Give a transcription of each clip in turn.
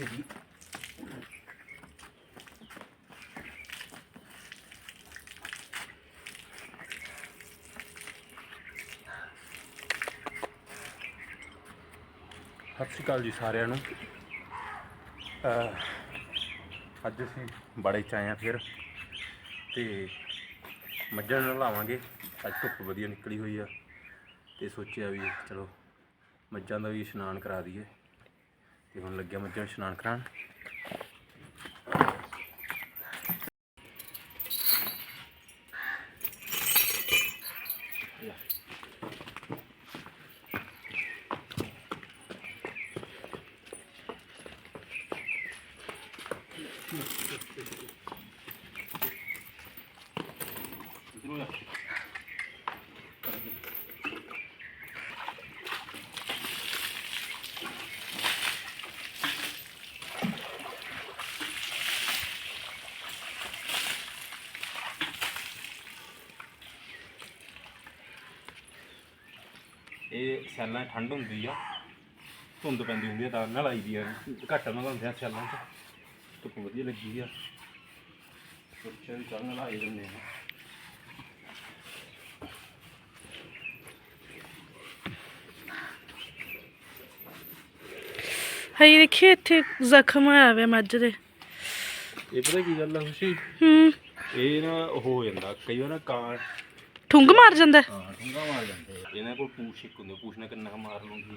ਇੱਥੇ ਜੀ। ਸਤਿ ਸ਼੍ਰੀ ਅਕਾਲ ਜੀ ਸਾਰਿਆਂ ਨੂੰ। ਅੱਜ ਅਸੀਂ ਬੜੇ ਚ ਆਏ ਆ ਫਿਰ ਤੇ ਮੱਝਾਂ ਨੂੰ ਲਾਵਾਂਗੇ ਅੱਜ ਧੁੱਪ ਵਧੀਆ ਨਿਕਲੀ ਹੋਈ ਆ ਤੇ ਸੋਚਿਆ ਵੀ ਚਲੋ ਮੱਝਾਂ ਦਾ ਵੀ ਇਸ਼ਨਾਨ ਕਰਾ ਦਈਏ। ਤੇ ਹੁਣ ਲੱਗਿਆ ਮੱਝਾਂ ਨੂੰ ਇਸ਼ਨਾਨ ਕਰਾਉਣ। ਇਹ ਸਿਆਲਾਂ 'ਚ ਠੰਡ ਹੁੰਦੀ ਆ ਧੁੰਦ ਪੈਂਦੀ ਹੁੰਦੀ ਆ ਤਾਂ ਨਲਾਈ ਦੀ ਆ ਘੱਟ ਨਲਾਉਂਦੇ ਆ ਸਿਆਲਾਂ 'ਚ। ਧੁੱਪ ਵਧੀਆ ਲੱਗੀ ਆ। ਸੋਚਿਆ ਵੀ ਚੱਲ ਨਲਾਈ ਦਿੰਦੇ ਆ। ਹਾਈ ਦੇਖੀ ਇੱਥੇ ਜ਼ਖਮ ਆਇਆ ਹੋਇਆ ਮੱਝ ਦੇ। ਇਹ ਪਤਾ ਕੀ ਗੱਲ ਆ ਖੁਸ਼ੀ? ਹੂੰ। ਇਹ ਨਾ ਉਹ ਹੋ ਜਾਂਦਾ ਕਈ ਵਾਰ ਨਾ ਕਾਂ ਠੁੰਗ ਮਾਰ ਜਾਂਦਾ। ਹੈ। ਹਾਂ ਠੁੰਗਾ ਮਾਰ ਜਾਂਦੇ ਆ। ਇਹਨਾਂ ਕੋਲ ਪੂਛ ਇੱਕ ਹੁੰਦੀ ਆ, ਪੂਛ ਨਾਲ ਕਿੰਨਾ ਕੁ ਮਾਰ ਲੂੰਗੀ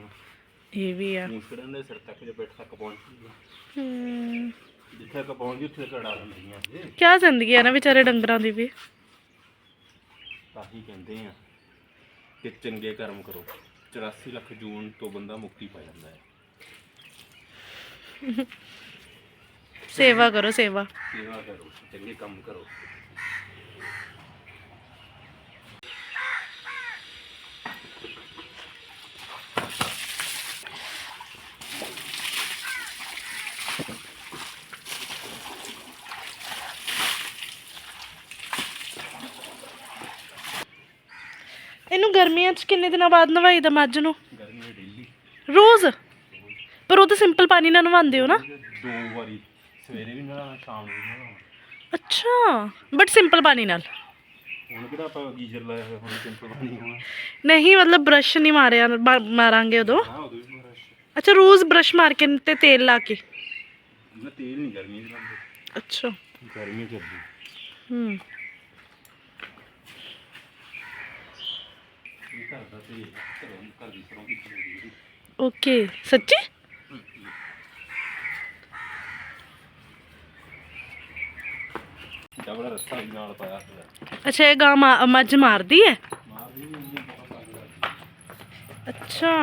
ਇਹ ਵੀ ਆ। ਪੂਛ ਕਿਹੜਾ ਦੇ ਸਿਰ ਤੱਕ ਜਾਂ ਪਿੱਠ ਤੱਕ ਪਹੁੰਚਦੀ ਆ। ਹੂੰ। ਜਿੱਥੇ ਤੱਕ ਪਹੁੰਚਦੀ ਉੱਥੇ ਤੱਕ ਅੜਾ ਦਿੰਦੀਆਂ ਇਹ। ਕਿਆ ਜ਼ਿੰਦਗੀ ਆ ਨਾ ਵਿਚਾਰੇ ਡੰਗਰਾਂ ਦੀ ਵੀ। ਤਾਂ ਹੀ ਕਹਿੰਦੇ ਆ ਕਿ ਚੰਗੇ ਕਰਮ ਕਰੋ। 84 ਲੱਖ ਜੂਨ ਤੋਂ ਬੰਦਾ ਮੁਕਤੀ ਪਾ ਜਾਂਦਾ ਹੈ। ਸੇਵਾ ਕਰੋ ਸੇਵਾ। ਸੇਵਾ ਕਰੋ ਚੰਗੇ ਕੰਮ ਕਰੋ ਇਹਨੂੰ ਗਰਮੀਆਂ 'ਚ ਕਿੰਨੇ ਦਿਨਾਂ ਬਾਅਦ ਨਵਾਈਦਾ ਮੱਝ ਨੂੰ? ਗਰਮੀ ਡੇਲੀ ਰੋਜ਼? ਪਰ ਉਹ ਤਾਂ ਸਿੰਪਲ ਪਾਣੀ ਨਾਲ ਨਵਾਉਂਦੇ ਹੋ ਨਾ? ਦੋ ਵਾਰੀ ਸਵੇਰੇ ਵੀ ਨਹਾਉਣਾ ਸ਼ਾਮ ਨੂੰ ਵੀ ਨਹਾਉਣਾ। ਅੱਛਾ ਬਟ ਸਿੰਪਲ ਪਾਣੀ ਨਾਲ। ਹੁਣ ਕਿਹੜਾ ਆਪਾਂ ਗੀਜ਼ਰ ਲਾਇਆ ਹੋਇਆ ਹੁਣ ਸਿੰਪਲ ਪਾਣੀ ਹੋਣਾ। ਨਹੀਂ ਮਤਲਬ ਬ੍ਰਸ਼ ਨਹੀਂ ਮਾਰਿਆ ਮਾ- ਮਾਰਾਂਗੇ ਉਦੋਂ। ਹਾਂ ਉਦੋਂ ਵੀ ਮਹਾਰਾਜ ਅੱਛਾ ਰੋਜ਼ ਬ੍ਰਸ਼ ਮਾਰ ਕੇ ਤੇ ਤੇਲ ਲਾ ਕੇ। ਨਾ ਤੇਲ ਨਹੀਂ ਗਰਮੀ ਚ ਲਾਉਂਦੇ। ਅੱਛਾ। ਗਰਮੀ ਚ ਹੂੰ। ਘਰ ਦਾ ਤੇ ਘਰੋਂ ਘਰ ਦੀ ਸਰੋਂ ਦੀ ਚੀਜ਼ ਓਕੇ ਸੱਚੀ? ਡਬਲ ਰੱਸਾ ਵੀ ਨਾਲ ਪਾਇਆ ਹੋਇਆ ਅੱਛਾ ਇਹ ਗਾਂ ਮਾ- ਮੱਝ ਮਾਰਦੀ ਹੈ ਮਾਰਦੀ ਬਹੁਤ ਲੱਗਦੀ ਅੱਛਾ।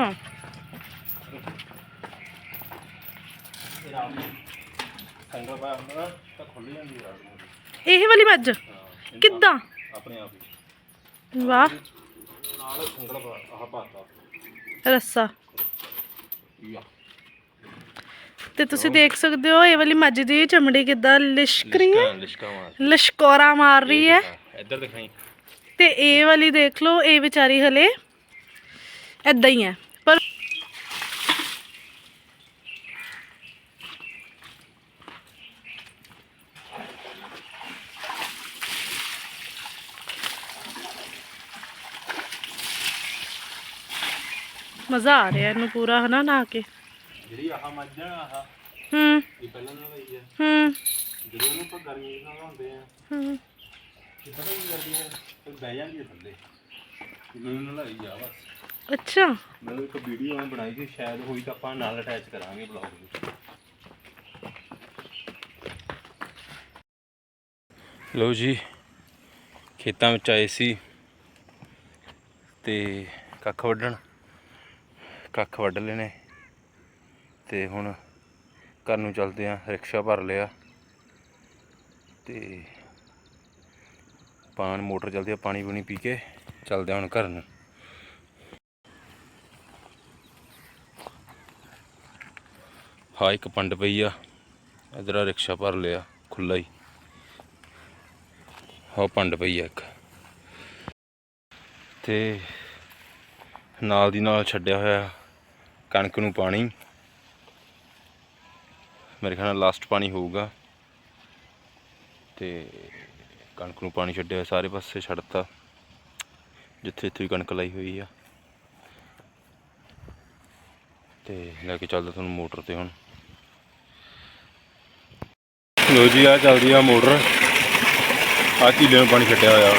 ਇਹ ਰਾਤ ਨੂੰ ਸੰਗਲ ਪਾਇਆ ਹੁੰਦਾ ਨਾ ਤਾਂ ਖੁੱਲ ਜਾਂਦੀ ਹੈ ਰਾਤ ਨੂੰ। ਇਹ ਵਾਲੀ ਮੱਝ? ਹਾਂ, ਇਹ ਕਿੱਦਾਂ? ਆਪਣੇ ਆਪ ਹੀ। ਵਾਹ। ਨਾਲ ਸੰਗਲ ਪਾ ਆਹ ਪਾਤਾ। ਰੱਸਾ। ਯਾ। ਤੇ ਤੁਸੀਂ ਦੇਖ ਸਕਦੇ ਹੋ ਇਹ ਵਾਲੀ ਮੱਝ ਦੀ ਚਮੜੀ ਕਿੱਦਾਂ ਲਿਸ਼ਕ ਰਹੀ ਹੈ ਲਿਸ਼ਕਾ ਮਾਰ ਲਸ਼ਕੋਰਾ ਮਾਰ ਰਹੀ ਹੈ। ਇੱਧਰ ਦਿਖਾਈ। ਤੇ ਇਹ ਵਾਲੀ ਦੇਖ ਲਓ ਇਹ ਵਿਚਾਰੀ ਹਲੇ ਐਦਾਂ ਹੀ ਹੈ ਪਰ ਮਜ਼ਾ ਆ ਰਿਹਾ ਇਹਨੂੰ ਪੂਰਾ ਹਨਾ ਨਾ ਕੇ? ਜਿਹੜੀ ਆਹ ਮੱਝ ਆ ਆਹ ਹੂੰ। ਇਹ ਪਹਿਲਾਂ ਨਾਲ ਲਈ ਆ। ਹੂੰ। ਜਦੋਂ ਉਹਨੂੰ ਆਪਾਂ ਗਰਮੀ ਨਾਲ ਨਹਾਉਂਦੇ ਆ ਹੂੰ। ਤੇ ਪਤਾ ਕੀ ਕਰਦੀ ਆ ਫਿਰ ਬਹਿ ਜਾਂਦੀ ਆ ਥੱਲੇ। ਮੈਨੂੰ ਨਲਾਈ ਜਾ ਬਸ। ਅੱਛਾ। ਮੈਂ ਇੱਕ ਵੀਡੀਓ ਮੈਂ ਬਣਾਈ ਸੀ ਸ਼ਾਇਦ ਹੋਈ ਤਾਂ ਆਪਾਂ ਨਾਲ ਅਟੈਚ ਕਰਾਂਗੇ ਬਲੌਗ ਵਿੱਚ। ਲੋ ਜੀ ਖੇਤਾਂ ਵਿੱਚ ਆਏ ਸੀ ਤੇ ਕੱਖ ਵੱਢਣ। ਕੱਖ ਵੱਢ ਲਏ ਨੇ ਤੇ ਹੁਣ ਘਰ ਨੂੰ ਚੱਲਦੇ ਆ, ਰਿਕਸ਼ਾ ਭਰ ਲਿਆ ਤੇ ਪਾਣ ਮੋਟਰ ਚੱਲਦੀ ਆ, ਪਾਣੀ ਪੂਣੀ ਪੀ ਕੇ ਚੱਲਦੇ ਹੁਣ ਘਰ ਨੂੰ। ਹਾਂ, ਇੱਕ ਪੰਡ ਪਈ ਆ, ਇਧਰ ਆ ਰਿਕਸ਼ਾ ਭਰ ਲਿਆ ਖੁੱਲਾ ਹੀ। ਹਾਂ ਪੰਡ ਪਈ ਆ ਇੱਕ। ਤੇ ਨਾਲ ਦੀ ਨਾਲ ਛੱਡਿਆ ਹੋਇਆ ਕਣਕ ਨੂੰ ਪਾਣੀ। ਮੇਰੇ ਖਿਆਲ ਨਾਲ ਲਾਸਟ ਪਾਣੀ ਹੋਊਗਾ। ਤੇ ਕਣਕ ਨੂੰ ਪਾਣੀ ਛੱਡਿਆ ਸਾਰੇ ਪਾਸੇ ਛੱਡਤਾ। ਜਿੱਥੇ ਜਿੱਥੇ ਵੀ ਕਣਕ ਲਾਈ ਹੋਈ ਆ। ਤੇ ਲੈ ਕੇ ਚੱਲਦਾ ਤੁਹਾਨੂੰ ਮੋਟਰ ਤੇ ਹੁਣ। ਲੋ ਜੀ ਆ ਚੱਲਦੀ ਆ ਮੋਟਰ। ਆ ਝੀਲੇ ਨੂੰ ਪਾਣੀ ਛੱਡਿਆ ਹੋਇਆ।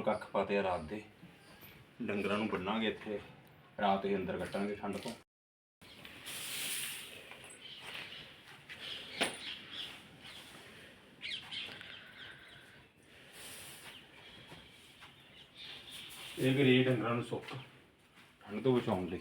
ਵਾ। ਹੁਣ ਕੱਖ ਪਾਤੇ ਆ ਰਾਤ ਦੇ। ਡੰਗਰਾਂ ਨੂੰ ਬੰਨਾਂਗੇ ਇੱਥੇ। ਰਾਤ ਹੀ ਅੰਦਰ ਕੱਟਾਂਗੇ ਠੰਡ ਤੋਂ। ਇਹ ਗਰੀ ਡੰਗਰਾਂ ਨੂੰ ਸੁੱਕ। ਠੰਡ ਤੋਂ ਬਚਾਉਣ ਲਈ।